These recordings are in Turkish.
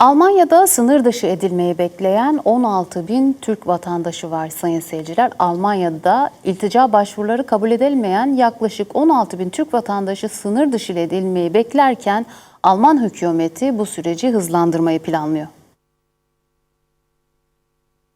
Almanya'da sınır dışı edilmeyi bekleyen 16 bin Türk vatandaşı var sayın seyirciler. Almanya'da iltica başvuruları kabul edilmeyen yaklaşık 16 bin Türk vatandaşı sınır dışı edilmeyi beklerken Alman hükümeti bu süreci hızlandırmayı planlıyor.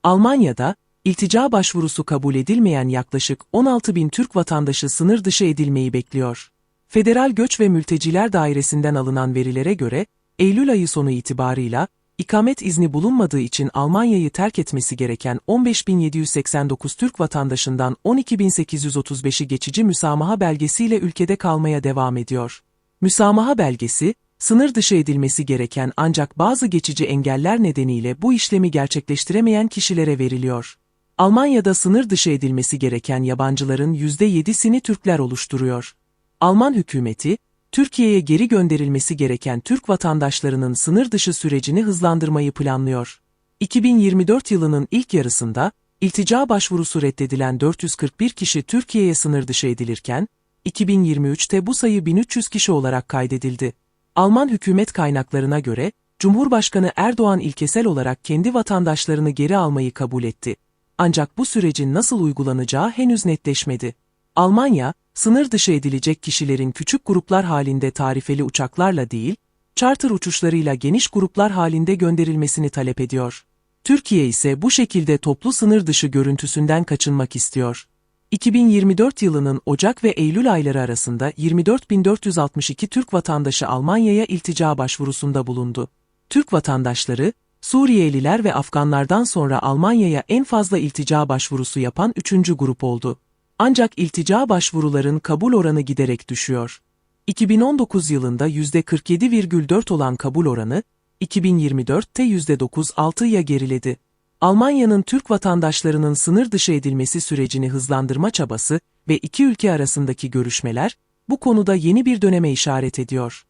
Almanya'da, iltica başvurusu kabul edilmeyen yaklaşık 16 bin Türk vatandaşı sınır dışı edilmeyi bekliyor. Federal Göç ve Mülteciler Dairesi'nden alınan verilere göre, Eylül ayı sonu itibarıyla, ikamet izni bulunmadığı için Almanya'yı terk etmesi gereken 15.789 Türk vatandaşından 12.835'i geçici müsamaha belgesiyle ülkede kalmaya devam ediyor. Müsamaha belgesi, sınır dışı edilmesi gereken ancak bazı geçici engeller nedeniyle bu işlemi gerçekleştiremeyen kişilere veriliyor. Almanya'da sınır dışı edilmesi gereken yabancıların %7'sini Türkler oluşturuyor. Alman hükümeti, Türkiye'ye geri gönderilmesi gereken Türk vatandaşlarının sınır dışı sürecini hızlandırmayı planlıyor. 2024 yılının ilk yarısında, iltica başvurusu reddedilen 441 kişi Türkiye'ye sınır dışı edilirken, 2023'te bu sayı 1300 kişi olarak kaydedildi. Alman hükümet kaynaklarına göre, Cumhurbaşkanı Erdoğan ilkesel olarak kendi vatandaşlarını geri almayı kabul etti. Ancak bu sürecin nasıl uygulanacağı henüz netleşmedi. Almanya, sınır dışı edilecek kişilerin küçük gruplar halinde tarifeli uçaklarla değil, charter uçuşlarıyla geniş gruplar halinde gönderilmesini talep ediyor. Türkiye ise bu şekilde toplu sınır dışı görüntüsünden kaçınmak istiyor. 2024 yılının Ocak ve Eylül ayları arasında 24.462 Türk vatandaşı Almanya'ya iltica başvurusunda bulundu. Türk vatandaşları, Suriyeliler ve Afganlardan sonra Almanya'ya en fazla iltica başvurusu yapan üçüncü grup oldu. Ancak iltica başvuruların kabul oranı giderek düşüyor. 2019 yılında %47,4 olan kabul oranı, 2024'te %9,6'ya geriledi. Almanya'nın Türk vatandaşlarının sınır dışı edilmesi sürecini hızlandırma çabası ve iki ülke arasındaki görüşmeler, bu konuda yeni bir döneme işaret ediyor.